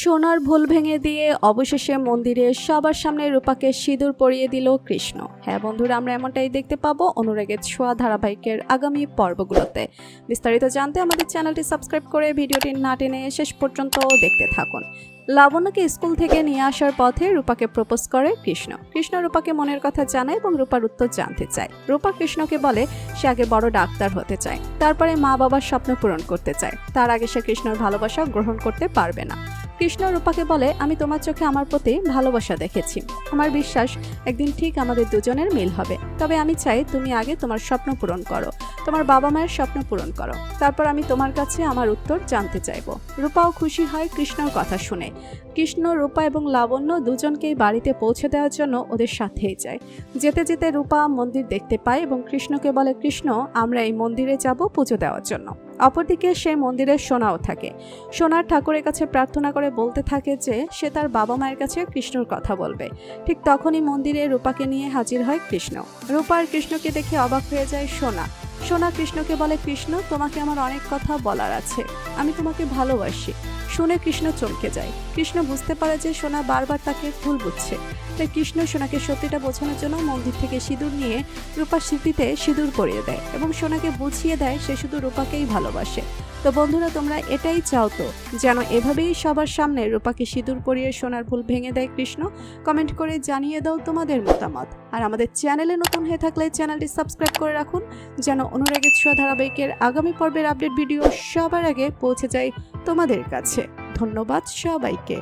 সোনার ভুল ভেঙে দিয়ে অবশেষে মন্দিরে সবার সামনে রূপাকে সিঁদুর পরিয়ে দিল কৃষ্ণ। হ্যাঁ বন্ধুরা, আমরা এমনটাই দেখতে পাবো অনুরাগের ছোঁয়া ধারাবাহিকের আগামী পর্বগুলোতে। বিস্তারিত জানতে আমাদের চ্যানেলটি সাবস্ক্রাইব করে ভিডিওটি না টেনে শেষ পর্যন্ত দেখতে থাকুন। লাবণ্যকে স্কুল থেকে নিয়ে আসার পথে রূপাকে প্রপোজ করে কৃষ্ণ। কৃষ্ণ রূপাকে মনের কথা জানায় এবং রূপার উত্তর জানতে চায়। রূপা কৃষ্ণকে বলে, সে আগে বড় ডাক্তার হতে চায়। তারপরে মা বাবার স্বপ্ন পূরণ করতে চায়। তার আগে সে কৃষ্ণর ভালোবাসা গ্রহণ করতে পারবে না। কৃষ্ণ রূপাকে বলে, আমি তোমার চোখে আমার প্রতি ভালোবাসা দেখেছি। আমার বিশ্বাস একদিন ঠিক আমাদের দুজনের মিল হবে। তবে আমি চাই তুমি আগে তোমার স্বপ্ন পূরণ করো। তোমার বাবা মায়ের স্বপ্ন পূরণ করো। তারপর আমি তোমার কাছে আমার উত্তর জানতে চাইব রূপাও খুশি হয় কৃষ্ণর কথা শুনে। কৃষ্ণ, রূপা এবং লাবণ্য দুজনকেই বাড়িতে পৌঁছে দেওয়ার জন্য ওদের সাথেই যায়। যেতে যেতে রূপা মন্দির দেখতে পায় এবং কৃষ্ণকে বলে, কৃষ্ণ, আমরা এই মন্দিরে যাব পুজো দেওয়ার জন্য। অপরদিকে সে মন্দিরের সোনাও থাকে। সোনার ঠাকুরের কাছে প্রার্থনা করে বলতে থাকে যে, সে তার বাবা মায়ের কাছে কৃষ্ণর কথা বলবে। ঠিক তখনই মন্দিরে রূপাকে নিয়ে হাজির হয় কৃষ্ণ। রূপা আর কৃষ্ণকে দেখে অবাক হয়ে যায় সোনা। সোনা কৃষ্ণকে বলে, কৃষ্ণ, তোমাকে আমার অনেক কথা বলার আছে। আমি তোমাকে ভালোবাসি। শুনে কৃষ্ণ চমকে যায়। কৃষ্ণ বুঝতে পারে যে সোনা বারবার তাকে ভুল বুঝছে। তাই কৃষ্ণ সোনাকে সত্যিটা বোঝানোর জন্য মন্দির থেকে সিঁদুর নিয়ে রূপার স্মৃতিতে সিঁদুর পরিয়ে দেয় এবং সোনাকে বুঝিয়ে দেয় সে শুধু রূপাকেই ভালোবাসে। তো বন্ধুরা, তোমরা এটাই চাও তো, যেন এভাবেই সবার সামনে রূপাকে সিঁদুর পরিয়ে সোনার ভুল ভেঙে দেয় কৃষ্ণ? কমেন্ট করে জানিয়ে দাও তোমাদের মতামত। আর আমাদের চ্যানেলে নতুন হয়ে থাকলে চ্যানেলটি সাবস্ক্রাইব করে রাখুন, যেন অনুরাগের ছোঁয়া ধারাবাহিকের আগামী পর্বের আপডেট ভিডিও সবার আগে পৌঁছে যায় তোমাদের কাছে। ধন্যবাদ সবাইকে।